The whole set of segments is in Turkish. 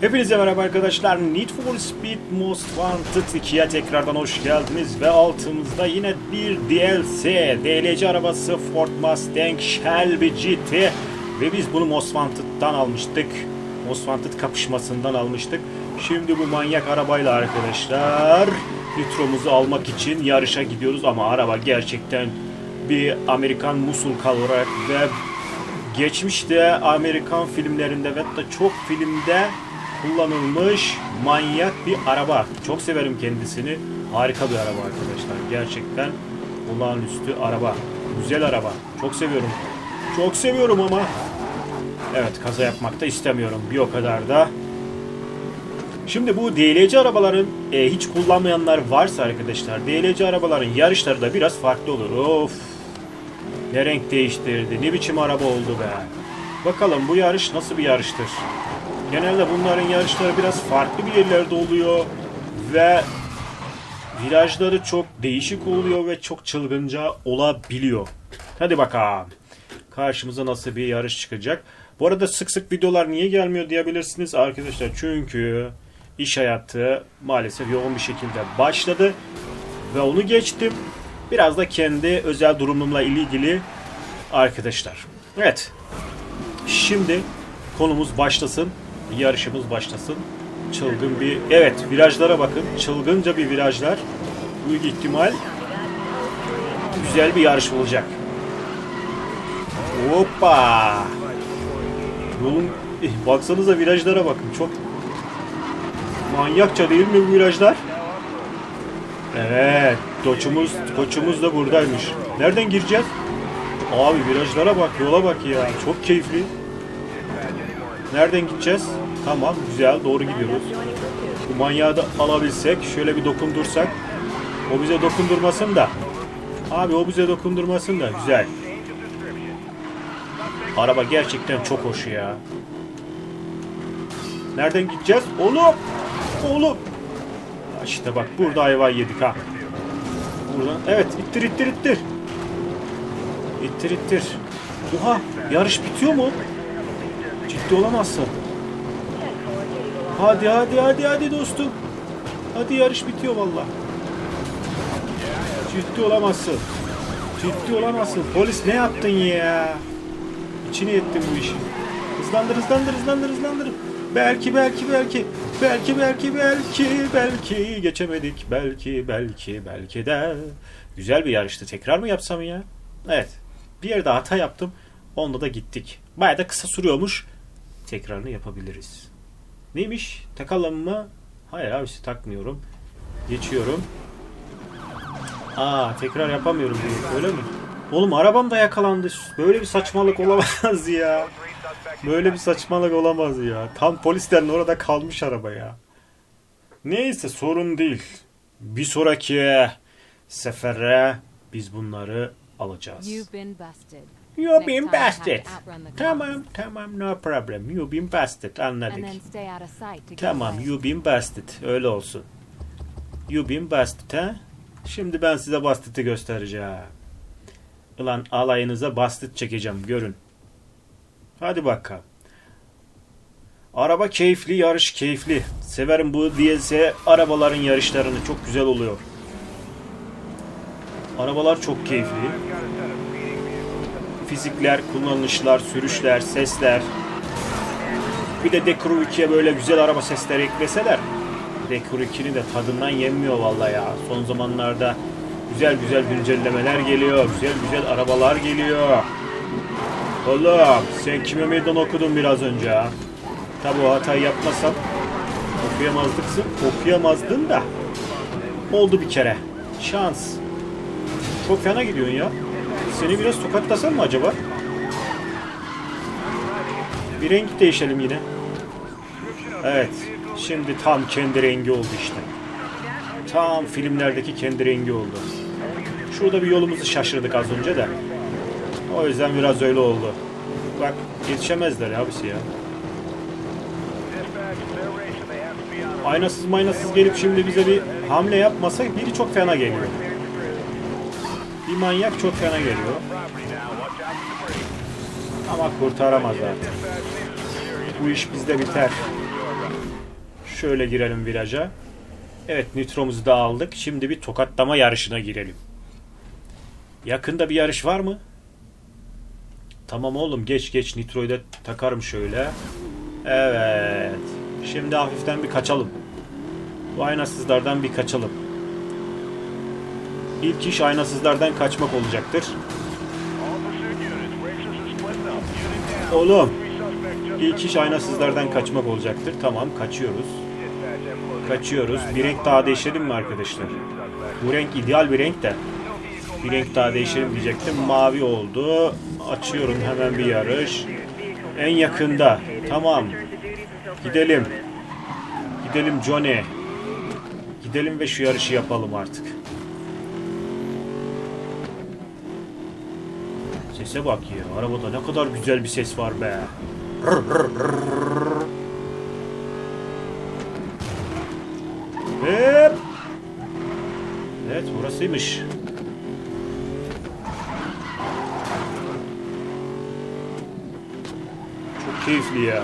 Hepinize merhaba arkadaşlar. Need for Speed Most Wanted 2'ye tekrardan hoş geldiniz ve altımızda yine bir DLC DLC arabası Ford Mustang Shelby GT ve biz bunu Most Wanted'dan almıştık. Most Wanted kapışmasından almıştık. Şimdi bu manyak arabayla arkadaşlar nitromuzu almak için yarışa gidiyoruz ama araba gerçekten bir Amerikan muscle car olarak ve geçmişte Amerikan filmlerinde ve hatta çok filmde kullanılmış manyak bir araba. Çok severim kendisini. Harika bir araba arkadaşlar. Gerçekten olağanüstü araba. Güzel araba. Çok seviyorum. Çok seviyorum ama evet kaza yapmak da istemiyorum. Bir o kadar da. Şimdi bu DLC arabaların e, hiç kullanmayanlar varsa arkadaşlar DLC arabaların yarışları da biraz farklı olur. Of ne renk değiştirdi. Ne biçim araba oldu be. Bakalım bu yarış nasıl bir yarıştır. Genelde bunların yarışları biraz farklı bir yerlerde oluyor. Ve virajları çok değişik oluyor ve çok çılgınca olabiliyor. Hadi bakalım. Karşımıza nasıl bir yarış çıkacak. Bu arada sık sık videolar niye gelmiyor diyebilirsiniz arkadaşlar. Çünkü iş hayatı maalesef yoğun bir şekilde başladı. Ve onu geçtim. Biraz da kendi özel durumumla ilgili arkadaşlar. Evet. Şimdi konumuz başlasın. Yarışımız başlasın. Çılgın bir... Evet virajlara bakın. Çılgınca bir virajlar. Büyük ihtimal güzel bir yarış olacak. Hoppa! Yolun... Eh, Baksanıza virajlara bakın. Çok manyakça değil mi bu virajlar? Evet. Koçumuz, koçumuz da buradaymış. Nereden gireceğiz? Abi virajlara bak, yola bak ya. Çok keyifli. Nereden gideceğiz? Tamam, güzel. Doğru gidiyoruz. Bu manyağı da alabilsek, şöyle bir dokundursak. O bize dokundurmasın da. Abi o bize dokundurmasın da. Güzel. Araba gerçekten çok hoş ya. Nereden gideceğiz? Oğlum! Oğlum! İşte bak burada ayva yedik ha. Buradan evet ittir ittir ittir. İttir ittir. Oha yarış bitiyor mu? Ciddi olamazsın. Hadi hadi hadi hadi dostum. Hadi yarış bitiyor valla. Ciddi olamazsın. Ciddi olamazsın. Polis ne yaptın ya? İçine ettin bu işi. Hızlandır hızlandır hızlandır hızlandır. Belki belki belki. Belki belki belki belki geçemedik. Belki belki belki de. Güzel bir yarıştı. Tekrar mı yapsam ya? Evet. Bir yerde hata yaptım. Onda da gittik. Baya da kısa sürüyormuş. Tekrarını yapabiliriz. Neymiş? Takalım mı? Hayır abisi takmıyorum. Geçiyorum. Aa tekrar yapamıyorum diyor. Öyle mi? Oğlum arabam da yakalandı. Böyle bir saçmalık olamaz ya. Böyle bir saçmalık olamaz ya. Tam polislerin orada kalmış araba ya. Neyse sorun değil. Bir sonraki sefere biz bunları alacağız. You've been busted. You've Tamam tamam no problem. You've been busted anladık. Tamam away. you been busted. Öyle olsun. You been busted ha? Şimdi ben size basted'i göstereceğim. Ulan alayınıza basted çekeceğim görün. Hadi bakalım. Araba keyifli, yarış keyifli. Severim bu DLC arabaların yarışlarını. Çok güzel oluyor. Arabalar çok keyifli. Fizikler, kullanışlar, sürüşler, sesler. Bir de Decru 2'ye böyle güzel araba sesleri ekleseler. Decru 2'nin de tadından yenmiyor vallahi ya. Son zamanlarda güzel güzel güncellemeler geliyor. Güzel güzel arabalar geliyor. Oğlum sen kime meydan okudun biraz önce ha? Tabi o hatayı yapmasam okuyamazdıksın. Okuyamazdın da. Oldu bir kere. Şans. Çok fena gidiyorsun ya. Seni biraz tokatlasam mı acaba? Bir renk değişelim yine. Evet. Şimdi tam kendi rengi oldu işte. Tam filmlerdeki kendi rengi oldu. Şurada bir yolumuzu şaşırdık az önce de. O yüzden biraz öyle oldu. Bak yetişemezler abisi ya. Aynasız maynasız gelip şimdi bize bir hamle yapmasa biri çok fena geliyor. Bir manyak çok fena geliyor. Ama kurtaramaz artık. Bu iş bizde biter. Şöyle girelim viraja. Evet nitromuzu da aldık. Şimdi bir tokatlama yarışına girelim. Yakında bir yarış var mı? Tamam oğlum geç geç nitroyu da takarım şöyle. Evet. Şimdi hafiften bir kaçalım. Bu aynasızlardan bir kaçalım. İlk iş aynasızlardan kaçmak olacaktır. Oğlum ilk iş aynasızlardan kaçmak olacaktır. Tamam kaçıyoruz. Kaçıyoruz. Bir renk daha değişelim mi arkadaşlar? Bu renk ideal bir renk de. Bir renk daha değişelim diyecektim. Mavi oldu. Açıyorum hemen bir yarış. En yakında. Tamam. Gidelim. Gidelim Johnny. Gidelim ve şu yarışı yapalım artık. Sese bak ya. Arabada ne kadar güzel bir ses var be. Hep. Evet burasıymış. Çok keyifli ya.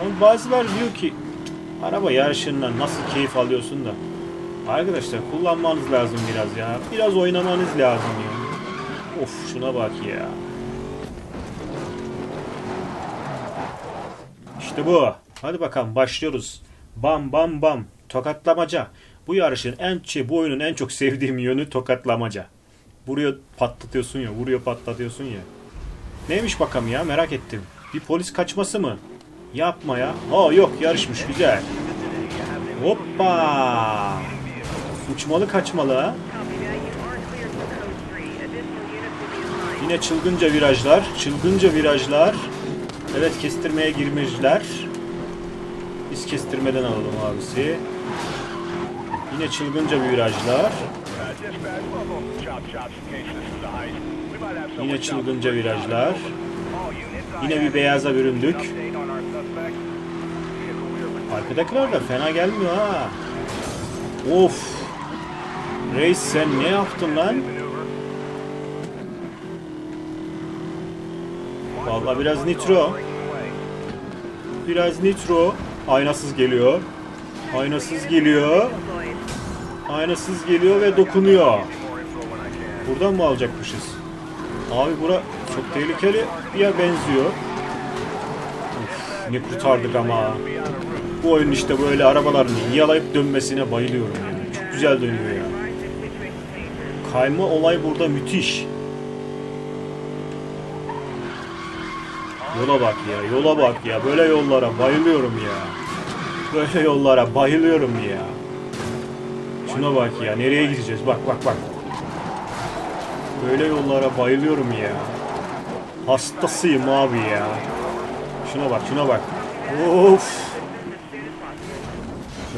Ama bazılar diyor ki araba yarışından nasıl keyif alıyorsun da. Arkadaşlar kullanmanız lazım biraz ya. Biraz oynamanız lazım ya. Of şuna bak ya. İşte bu. Hadi bakalım başlıyoruz. Bam bam bam. Tokatlamaca. Bu yarışın en şey, bu oyunun en çok sevdiğim yönü tokatlamaca. Vuruyor patlatıyorsun ya, vuruyor patlatıyorsun ya. Neymiş bakalım ya merak ettim. Bir polis kaçması mı? Yapma ya. Aa yok yarışmış güzel. Hoppa. Uçmalı kaçmalı ha. Yine çılgınca virajlar. Çılgınca virajlar. Evet kestirmeye girmişler. Biz kestirmeden alalım abisi. Yine çılgınca virajlar. Yine çılgınca virajlar. Yine bir beyaza büründük. Arkadakiler de fena gelmiyor ha. Of. Reis sen ne yaptın lan? Vallahi biraz nitro. Biraz nitro. Aynasız geliyor. Aynasız geliyor. Aynasız geliyor ve dokunuyor. Buradan mı alacakmışız? Abi bura çok tehlikeli ya benziyor. Of, ne kurtardık ama. Bu oyun işte böyle arabaların yalayıp dönmesine bayılıyorum yani. Çok güzel dönüyor ya. Kayma olay burada müthiş. Yola bak ya, yola bak ya. Böyle yollara bayılıyorum ya. Böyle yollara bayılıyorum ya. Şuna bak ya, nereye gideceğiz? Bak bak bak. Böyle yollara bayılıyorum ya. Hastasıyım abi ya. Şuna bak, şuna bak. Of.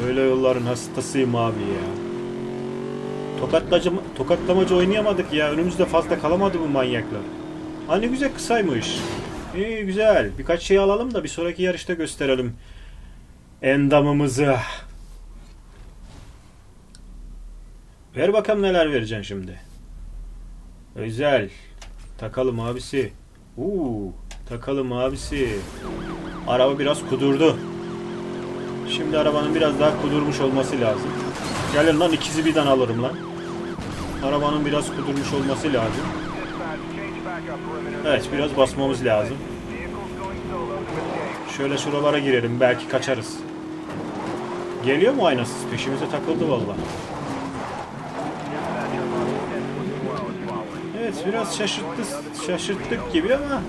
Böyle yolların hastasıyım abi ya. Tokatlacı, tokatlamacı oynayamadık ya. Önümüzde fazla kalamadı bu manyaklar. Ha ne güzel kısaymış. İyi güzel. Birkaç şey alalım da bir sonraki yarışta gösterelim. Endamımızı. Ver bakalım neler vereceksin şimdi. Özel. Takalım abisi. Uuu. Takalım abisi. Araba biraz kudurdu. Şimdi arabanın biraz daha kudurmuş olması lazım. Gelin lan ikizi birden alırım lan. Arabanın biraz kudurmuş olması lazım. Evet biraz basmamız lazım. Şöyle şuralara girelim belki kaçarız. Geliyor mu aynasız? Peşimize takıldı valla. Evet biraz şaşırttı, şaşırttık gibi ama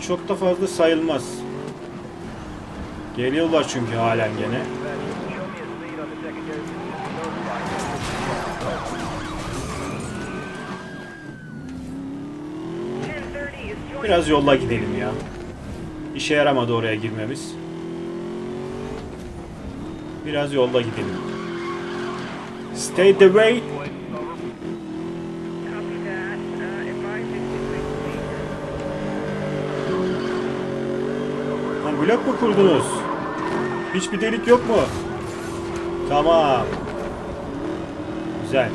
çok da fazla sayılmaz. Geliyorlar çünkü halen gene. Biraz yolla gidelim ya. İşe yaramadı oraya girmemiz. Biraz yolda gidelim. Stay the way. Ha, blok mu kurdunuz? Hiçbir delik yok mu? Tamam. Güzel.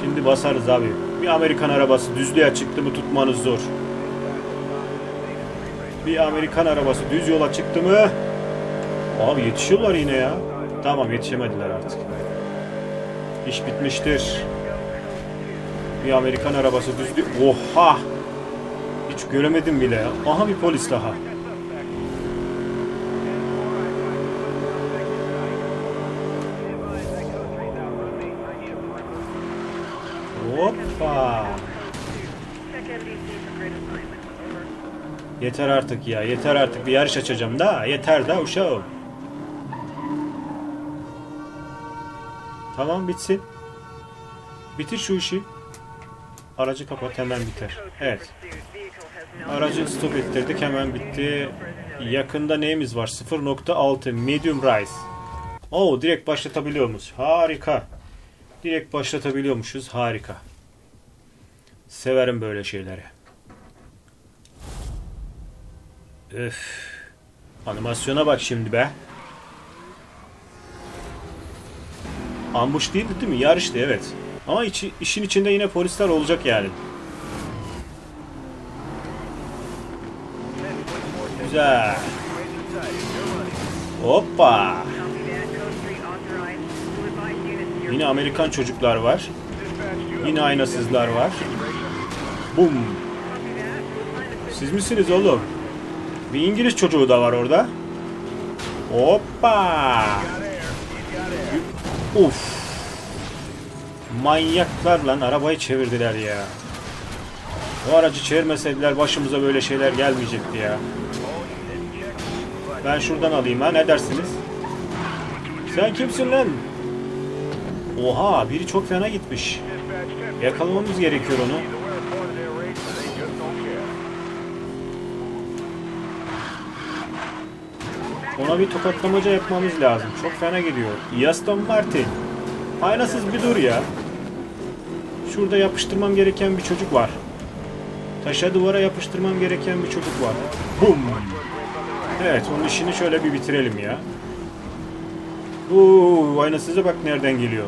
Şimdi basarız abi. Bir Amerikan arabası düzlüğe çıktı mı tutmanız zor. Bir Amerikan arabası düz yola çıktı mı? Abi yetişiyorlar yine ya. Tamam yetişemediler artık. İş bitmiştir. Bir Amerikan arabası düz... Oha! Hiç göremedim bile ya. Aha bir polis daha. Hoppa! Yeter artık ya, yeter artık. Bir yarış açacağım da. Yeter da uşağım. Tamam bitsin. Bitir şu işi. Aracı kapat hemen biter. Evet. Aracı stop ettirdik hemen bitti. Yakında neyimiz var? 0.6 medium rise. Oo direkt başlatabiliyormuş. Harika. Direkt başlatabiliyormuşuz. Harika. Severim böyle şeyleri. Öf. Animasyona bak şimdi be. Ambush değildi değil mi? Yarıştı evet. Ama içi, işin içinde yine polisler olacak yani. Güzel. Hoppa. Yine Amerikan çocuklar var. Yine aynasızlar var. Bum. Siz misiniz oğlum? Bir İngiliz çocuğu da var orada. Hoppa. Uf. Manyaklar lan arabayı çevirdiler ya. O aracı çevirmeseydiler başımıza böyle şeyler gelmeyecekti ya. Ben şuradan alayım ha ne dersiniz? Sen kimsin lan? Oha biri çok fena gitmiş. Yakalamamız gerekiyor onu. Ona bir tokatlamaca yapmamız lazım. Çok fena gidiyor. Aston Martin. Aynasız bir dur ya. Şurada yapıştırmam gereken bir çocuk var. Taşa duvara yapıştırmam gereken bir çocuk var. Bum. Evet onun işini şöyle bir bitirelim ya. Uuu aynasıza bak nereden geliyor.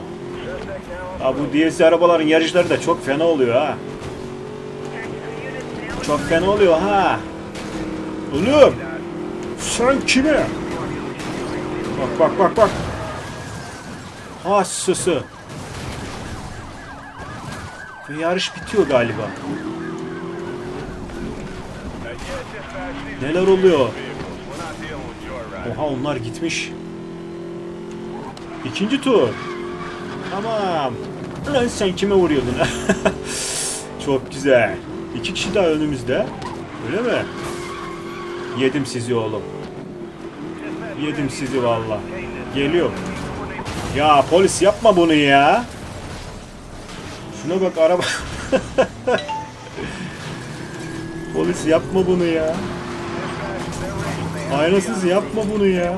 Ha bu DLC arabaların yarışları da çok fena oluyor ha. Çok fena oluyor ha. Oğlum. Sen kime? Bak bak bak bak. Ha sısı. Bu yarış bitiyor galiba. Neler oluyor? Oha onlar gitmiş. İkinci tur. Tamam. Lan sen kime vuruyordun? Çok güzel. İki kişi daha önümüzde. Öyle mi? Yedim sizi oğlum. Yedim sizi valla. Geliyor. Ya polis yapma bunu ya. Şuna bak araba. polis yapma bunu ya. Aynasız yapma bunu ya.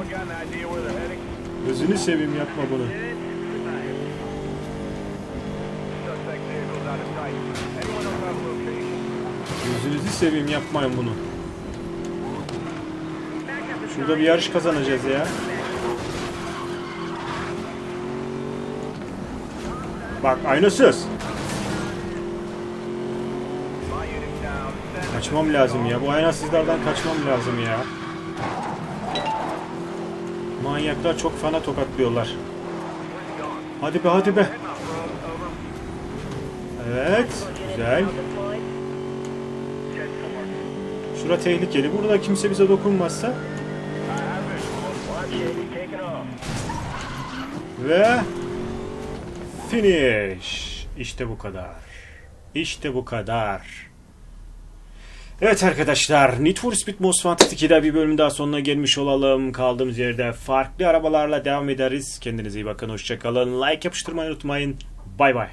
Gözünü seveyim yapma bunu. Gözünüzü seveyim yapmayın bunu. Şurada bir yarış kazanacağız ya. Bak aynasız. Kaçmam lazım ya. Bu aynasızlardan kaçmam lazım ya. Manyaklar çok fena tokatlıyorlar. Hadi be hadi be. Evet. Güzel. Şura tehlikeli. Burada kimse bize dokunmazsa. Ve finish. İşte bu kadar. İşte bu kadar. Evet arkadaşlar, Need for Speed Most Wanted 2'de bir bölüm daha sonuna gelmiş olalım. Kaldığımız yerde farklı arabalarla devam ederiz. Kendinize iyi bakın, hoşçakalın. Like yapıştırmayı unutmayın. Bay bay.